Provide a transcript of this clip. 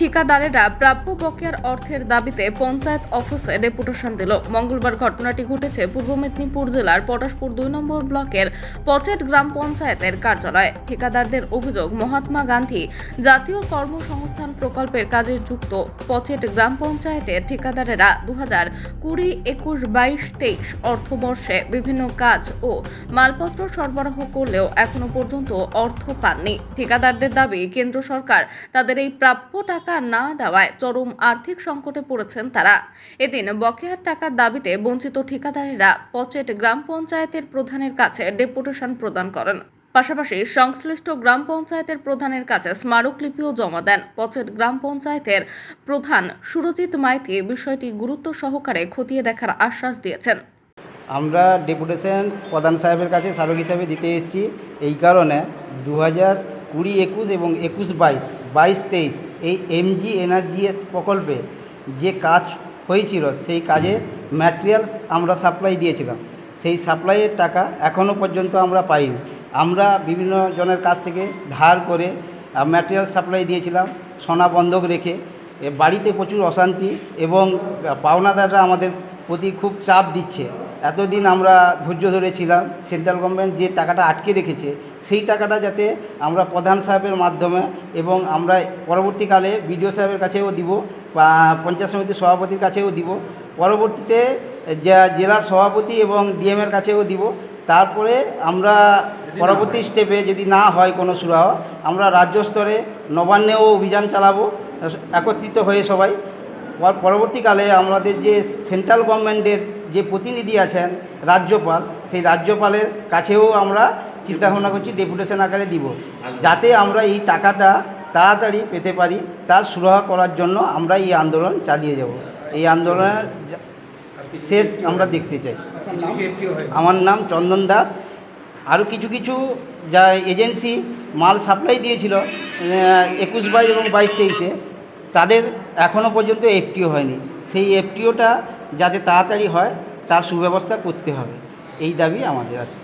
ঠিকাদারেরা প্রাপ্য বকেয়ার অর্থের দাবিতে পঞ্চায়েত অফিসে ডেপুটেশন দিল। মঙ্গলবার ঘটনাটি ঘটেছে পূর্ব মেদিনীপুর জেলার পটাশপুর দুই নম্বর ব্লকের পচেট গ্রাম পঞ্চায়েতের কার্যালয়ে। ঠিকাদারদের অভিযোগ, মহাত্মা গান্ধী জাতীয় কর্মসংস্থান প্রকল্পের কাজে যুক্ত। পচেট গ্রাম পঞ্চায়েতের ঠিকাদারেরা দু হাজার কুড়ি একুশ বাইশ তেইশ অর্থবর্ষে বিভিন্ন কাজ ও মালপত্র সরবরাহ করলেও এখনও পর্যন্ত অর্থ পাননি। ঠিকাদারদের দাবি, কেন্দ্র সরকার তাদের এই প্রাপ্য টাকা না দেওয়ায় চরম আর্থিক সংকটে পড়েছেন তারা। এদিন বকেয়ার টাকার দাবিতে বঞ্চিত ঠিকাদারেরা পচেট গ্রাম পঞ্চায়েতের প্রধানের কাছে ডেপুটেশন প্রদান করেন। পাশাপাশি সংশ্লিষ্ট গ্রাম পঞ্চায়েতের প্রধানের কাছে স্মারকলিপিও জমা দেন। পচেট গ্রাম পঞ্চায়েতের প্রধান সুরজিৎ মাইতি বিষয়টি গুরুত্ব সহকারে খতিয়ে দেখার আশ্বাস দিয়েছেন। আমরা ডেপুটেশন প্রধান সাহেবের কাছে স্মারক হিসাবে দিতে এসেছি। এই কারণে দু হাজার কুড়ি একুশ এবং একুশ বাইশ বাইশ তেইশ এই এমজি এনার্জিএস প্রকল্পে যে কাজ হয়েছিল সেই কাজে ম্যাটেরিয়ালস আমরা সাপ্লাই দিয়েছিলাম। সেই সাপ্লাইয়ের টাকা এখনও পর্যন্ত আমরা পাইনি। আমরা বিভিন্ন জনের কাছ থেকে ধার করে ম্যাটেরিয়াল সাপ্লাই দিয়েছিলাম, সোনা বন্ধক রেখে। বাড়িতে প্রচুর অশান্তি এবং পাওনাদাররা আমাদের প্রতি খুব চাপ দিচ্ছে। এতদিন আমরা ধৈর্য ধরেছিলাম সেন্ট্রাল গভর্নমেন্ট যে টাকাটা আটকে রেখেছে সেই টাকাটা যাতে আমরা প্রধান সাহেবের মাধ্যমে এবং আমরা পরবর্তীকালে বিডিও সাহেবের কাছেও দিব বা পঞ্চায়েত সমিতির সভাপতির কাছেও দিব। পরবর্তীতে যা জেলার সভাপতি এবং ডিএমের কাছেও দিব। তারপরে আমরা পরবর্তী স্টেপে যদি না হয় কোনো সুরাহ আমরা রাজ্য স্তরে নবান্নেও অভিযান চালাবো একত্রিত হয়ে সবাই। পরবর্তীকালে আমাদের যে সেন্ট্রাল গভর্নমেন্টের যে প্রতিনিধি আছেন রাজ্যপাল, সেই রাজ্যপালের কাছেও আমরা চিন্তাভাবনা করছি ডেপুটেশন আকারে দিব। যাতে আমরা এই টাকাটা তাড়াতাড়ি পেতে পারি, তার সুরাহা করার জন্য আমরা এই আন্দোলন চালিয়ে যাব। এই আন্দোলনের শেষ আমরা দেখতে চাই। আমার নাম চন্দন দাস। আরও কিছু কিছু যা এজেন্সি মাল সাপ্লাই দিয়েছিল, একুশ বাইশ এবং বাইশ তেইশে তাদের এখনও পর্যন্ত এফটিও হয়নি। সেই এফটিওটা যাতে তাড়াতাড়ি হয়, তার সুব্যবস্থা করতে হবে। এই দাবি আমাদের আছে।